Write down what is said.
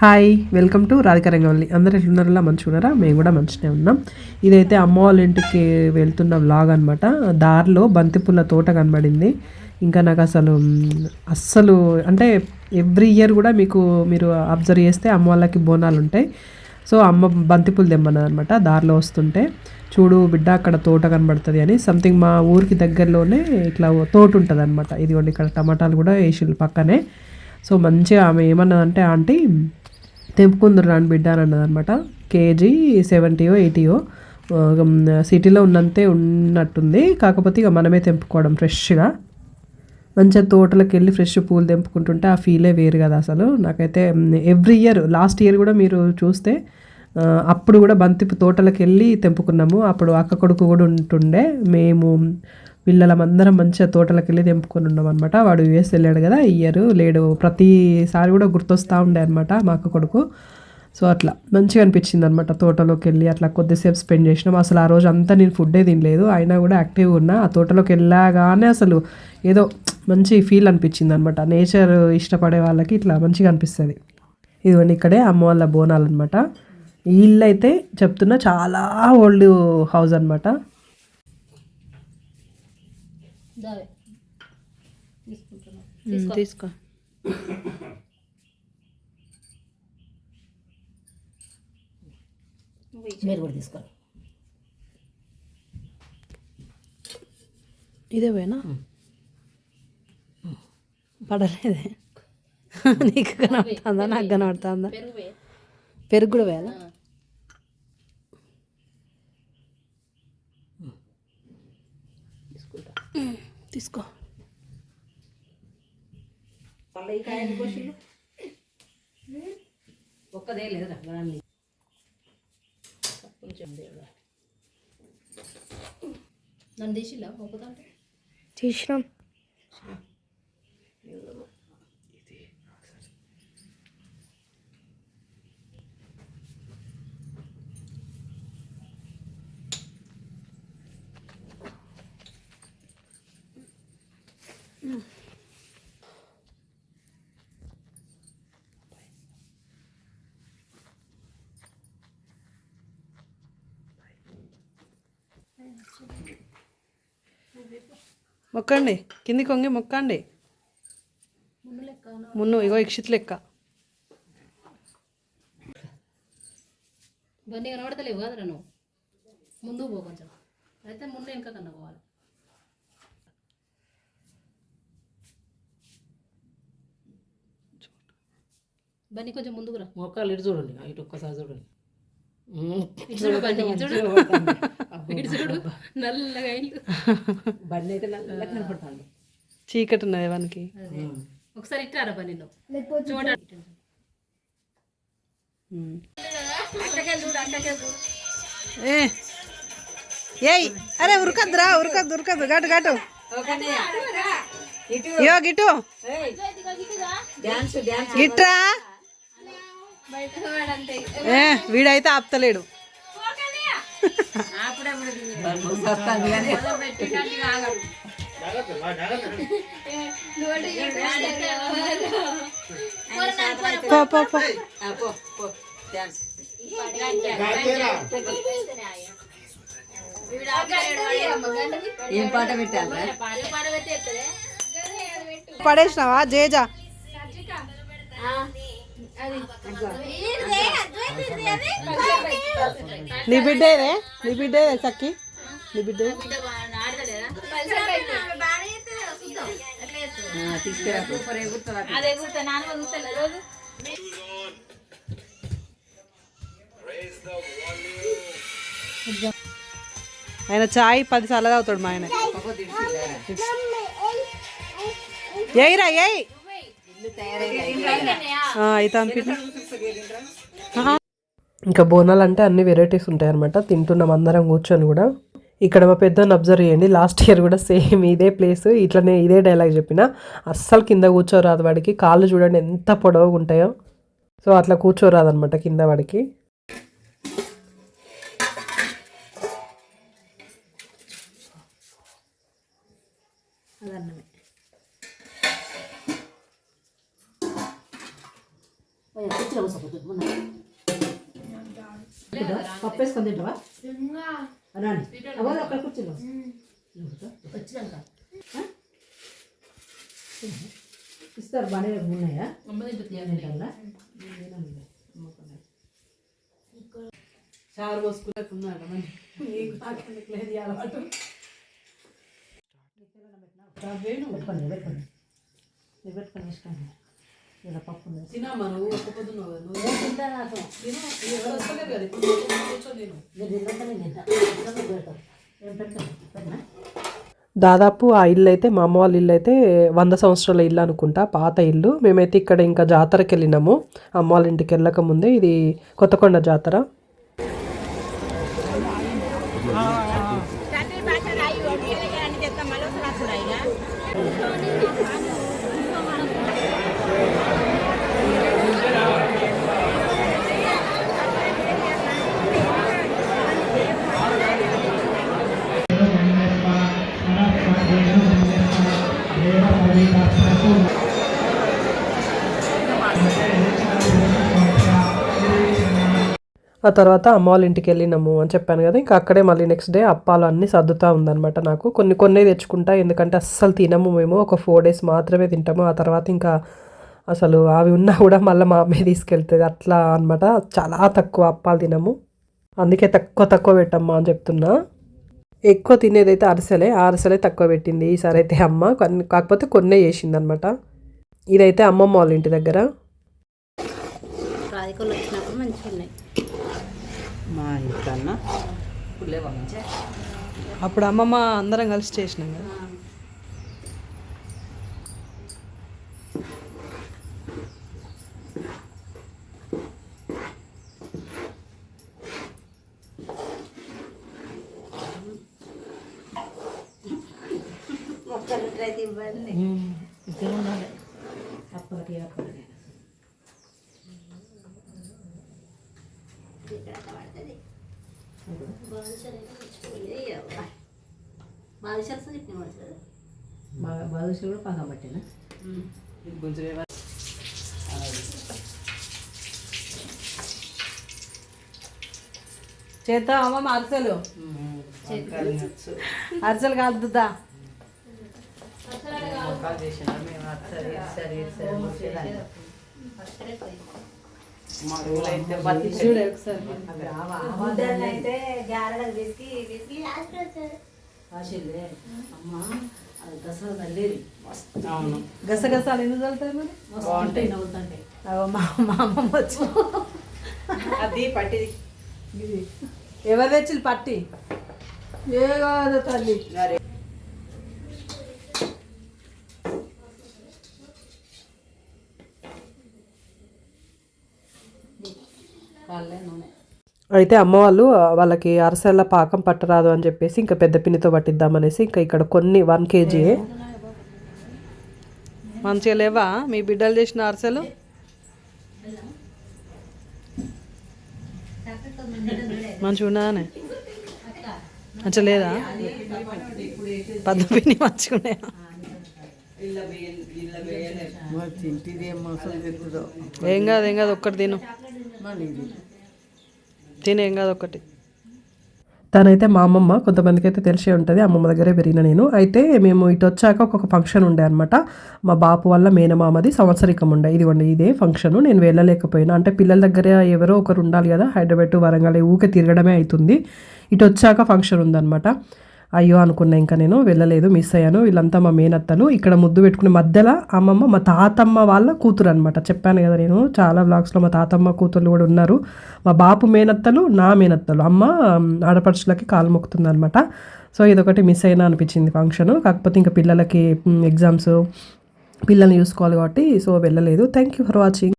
Hi welcome to Radhika Rangavalli. అందరు మంచిగా మంచిగున్నారా? మేము కూడా మంచిగానే ఉన్నాం. ఇదైతే అమ్మ వాళ్ళ ఇంటికి వెళ్తున్న వ్లాగ్ అనమాట దారిలో బంతిపూల తోట కనబడింది. ఇంకా నాకు అసలు అస్సలు అంటే ఎవ్రీ ఇయర్ కూడా మీకు మీరు అబ్జర్వ్ చేస్తే అమ్మ వాళ్ళకి బోనాలు ఉంటాయి. సో అమ్మ బంతిపూలు తెమ్మన్నది అనమాట దారిలో వస్తుంటే. చూడు బిడ్డ అక్కడ తోట కనబడుతుంది అని. సంథింగ్ మా ఊరికి దగ్గరలోనే ఇట్లా తోట ఉంటుంది అనమాట ఇదిగోండి ఇక్కడ టమాటాలు కూడా వేసిళ్ళు పక్కనే. సో మంచిగా ఆమె ఏమన్నదంటే ఆంటీ తెంపుకుందరు రాని బిడ్డ అని అన్నదనమాట కేజీ సెవెంటీయో ఎయిటీయో సిటీలో ఉన్నంతే ఉన్నట్టుంది. కాకపోతే ఇక మనమే తెంపుకోవడం ఫ్రెష్గా. మంచిగా తోటలకు వెళ్ళి ఫ్రెష్ పూలు తెంపుకుంటుంటే ఆ ఫీలే వేరు కదా అసలు. నాకైతే ఎవ్రీ ఇయర్ లాస్ట్ ఇయర్ కూడా మీరు చూస్తే అప్పుడు కూడా బంతి తోటలకు వెళ్ళి తెంపుకున్నాము. అప్పుడు అక్క కొడుకు కూడా ఉంటుండే. మేము పిల్లలమందరం మంచిగా తోటలకు వెళ్ళి తెంపుకొని ఉన్నాం అనమాట వాడు యుఎస్ వెళ్ళాడు కదా ఈ ఇయర్ లేడు. ప్రతిసారి కూడా గుర్తొస్తూ ఉండే అనమాట మా అక్క కొడుకు. సో అట్లా మంచిగా అనిపించింది అనమాట తోటలోకి వెళ్ళి అట్లా కొద్దిసేపు స్పెండ్ చేసినాం. అసలు ఆ రోజు అంతా నేను ఫుడ్డే తినలేదు. అయినా కూడా యాక్టివ్గా ఉన్నా. ఆ తోటలోకి వెళ్ళగానే అసలు ఏదో మంచి ఫీల్ అనిపించింది అనమాట నేచర్ ఇష్టపడే వాళ్ళకి ఇట్లా మంచిగా అనిపిస్తుంది. ఇదిగోండి ఇక్కడే అమ్మ వాళ్ళ బోనాలు అనమాట ఈ ఇల్లు అయితే చెప్తున్నా చాలా ఓల్డ్ హౌస్ అనమాట తీసుకో. మీరు కూడా తీసుకోండి ఇదే పోయినా? పడలేదే. నీకు కనబడుతుందా? నాకు కనబడుతుందా? పెరుగు కూడా వేయాలా తీసుకో. ఒక్కదే లేదురా నన్ను తీసిలా ఒక్కదాంట్లో? తీసినాం. మొక్కండి. కింది కొంగి మొక్కండి. మున్ను ఇగో ఇక్షిత్ లెక్క. ఇవన్నీ కనబడతలేవు కదరా నువ్వు. ముందుకు పో కొంచెం. అయితే ముందు వెనక కన్నా పోవాలి. బన్నీ కొంచెం ముందుకు రా. మొక్కలు ఇటు చూడండి. ఇటు ఒక్కసారి చూడండి. చీకటి ఉన్నది వానికి. ఒకసారి ఇట్టారా బన్నీ నువ్వు చూడ. ఉమ్. అక్కడికెళ్ళి చూడు అక్కడికెళ్ళి చూడు. ఏ. ఏయ్ అరే ఉరకద్దురా ఉరకద్దు ఉరకద్దు. గటు. గటు గిట్రా. వీడైతే ఆపుతలేడు. ఏం పాట పెట్టాలి పడేసినావా జేజా? నీ బిడ్డేదే నీ బిడ్డేదే సక్కి నీ బిడ్డ తీసుకురా సూపర్ ఎగురుతుంది అదే గుర్తా నాన్న చూస్తా రోజు ఆయన చాయ్ పది సార్లు తాగుతాడు మా ఆయన ఏయిరా ఏయ్ ఇంకా బోనాలు అంటే అన్ని వెరైటీస్ ఉంటాయి అనమాట తింటున్నాం అందరం కూర్చొని కూడా. ఇక్కడ మా పెద్దని అబ్జర్వ్ చేయండి. లాస్ట్ ఇయర్ కూడా సేమ్ ఇదే ప్లేస్. ఇట్లనే ఇదే డైలాగ్ చెప్పిన. అస్సలు కింద కూర్చోరాదు వాడికి. కాళ్ళు చూడండి ఎంత పొడవుగా ఉంటాయో. సో అట్లా కూర్చోరాదు అనమాట కింద వాడికి. కూర్చోపోతుంది మొన్న పప్పు వేసుకొని తింటావా? రాని అవన్నీ అక్కడ కుర్చీలో వచ్చినాక. ఇస్తారు బాగానే ఉన్నాయా? చారు ఈ అలవాటు. పెట్టుకోండి పెట్టుకోండి. పెట్టుకొని వేసుకోండి ఇలా పప్పు తినమ్మా నువ్వు నువ్వు తింటా తిను ఎవరు కదా ఇప్పుడు నేను పెడతాను ఏం పెట్టినా? దాదాపు ఆ ఇల్లు అయితే మా అమ్మ వాళ్ళ ఇల్లు అయితే వంద సంవత్సరాల ఇల్లు అనుకుంటా పాత ఇల్లు. మేమైతే ఇక్కడ ఇంకా జాతరకి వెళ్ళినాము. అమ్మ వాళ్ళ ఇంటికి వెళ్ళక ముందే ఇది కొత్తకొండ జాతర. ఆ తర్వాత అమ్మ వాళ్ళ ఇంటికి వెళ్ళినాము అని చెప్పాను కదా. ఇంకా అక్కడే మళ్ళీ నెక్స్ట్ డే అప్పాలు అన్నీ సర్దుతా ఉందనమాట నాకు. కొన్ని కొన్ని తెచ్చుకుంటా ఎందుకంటే అస్సలు తినము మేము. ఒక ఫోర్ డేస్ మాత్రమే తింటాము. ఆ తర్వాత ఇంకా అసలు అవి ఉన్నా కూడా మళ్ళీ మా అమ్మాయి తీసుకెళ్తుంది. అట్లా అన్నమాట. చాలా తక్కువ అప్పాలు తినము. అందుకే తక్కువ తక్కువ పెట్టమ్మా అని చెప్తున్నా. ఎక్కువ తినేదైతే అరిసెలే. ఆ అరిసెలే తక్కువ పెట్టింది. ఈసారి అయితే అమ్మ. కొన్ని కాకపోతే కొన్నే చేసింది అనమాట ఇదైతే అమ్మమ్మ వాళ్ళ ఇంటి దగ్గర రాధికలు వచ్చినప్పుడు మంచిగా ఉన్నాయి మా ఇంటికన్నా అప్పుడు అమ్మమ్మ అందరం కలిసి చేసినాం కదా. ఉండాలి బాదుషాలు చట్నీ పడుతుంది బాగా కూడా పాగా పట్టినా చేద్దాం అమ్మమ్మ అరిసెలు అరిసెలు కాదుదా చూడు అయితే గారెలకు విసికి విసికి ఆశలే అమ్మ అవును గసగసాలు ఎందుకు చల్లుతారు మరి అగో మా మా అమ్మమ్మ వచ్చి అది పట్టి ఎవరు తెచ్చి పట్టి ఏ కాదు తల్లి వాళ్ళే నూనె అయితే అమ్మ వాళ్ళు వాళ్ళకి అరసెల పాకం పట్టరాదు అని చెప్పేసి ఇంకా పెద్ద పిన్నితో పట్టిద్దామనేసి ఇంకా ఇక్కడ కొన్ని వన్ కేజీ మంచిగా లేవా? మీ బిడ్డలు చేసిన అరిసెలు? మంచిగా ఉన్నదానే మంచిగా లేదా? పద్మ పిండి మంచిగా ఉన్నాయా? ఏం కాదు ఏం కాదు ఒక్కటి తిను. తినేం కాదు ఒకటి. తనైతే మా అమ్మమ్మ కొంతమందికి అయితే తెలిసే ఉంటుంది. అమ్మమ్మ దగ్గరే పెరిగిన నేను. అయితే మేము ఇటు వచ్చాక ఒక ఫంక్షన్ ఉండే అనమాట మా బాపు వల్ల మేనమామది సంవత్సరికం ఉండే. ఇదిగోండి ఇదే ఫంక్షన్ నేను వెళ్ళలేకపోయినా. అంటే పిల్లల దగ్గర ఎవరో ఒకరు ఉండాలి కదా. హైదరాబాద్ వరంగల్ ఊకే తిరగడమే అవుతుంది ఇటు వచ్చాక ఫంక్షన్ ఉందన్నమాట. అయ్యో అనుకున్నా ఇంకా నేను వెళ్ళలేదు మిస్ అయ్యాను. వీళ్ళంతా మా మేనత్తలు. ఇక్కడ ముద్దు పెట్టుకునే మధ్యలో అమ్మమ్మ మా తాతమ్మ వాళ్ళ కూతురు అనమాట చెప్పాను కదా నేను చాలా బ్లాగ్స్లో మా తాతమ్మ కూతుర్లు కూడా ఉన్నారు. మా బాపు మేనత్తలు నా మేనత్తలు. అమ్మ ఆడపడుచులకి కాలు మొక్కుతుంది అనమాట సో ఇదొకటి మిస్ అయినా అనిపించింది ఫంక్షన్ కాకపోతే ఇంకా పిల్లలకి ఎగ్జామ్స్ పిల్లల్ని చూసుకోవాలి కాబట్టి సో వెళ్ళలేదు. Thank you for watching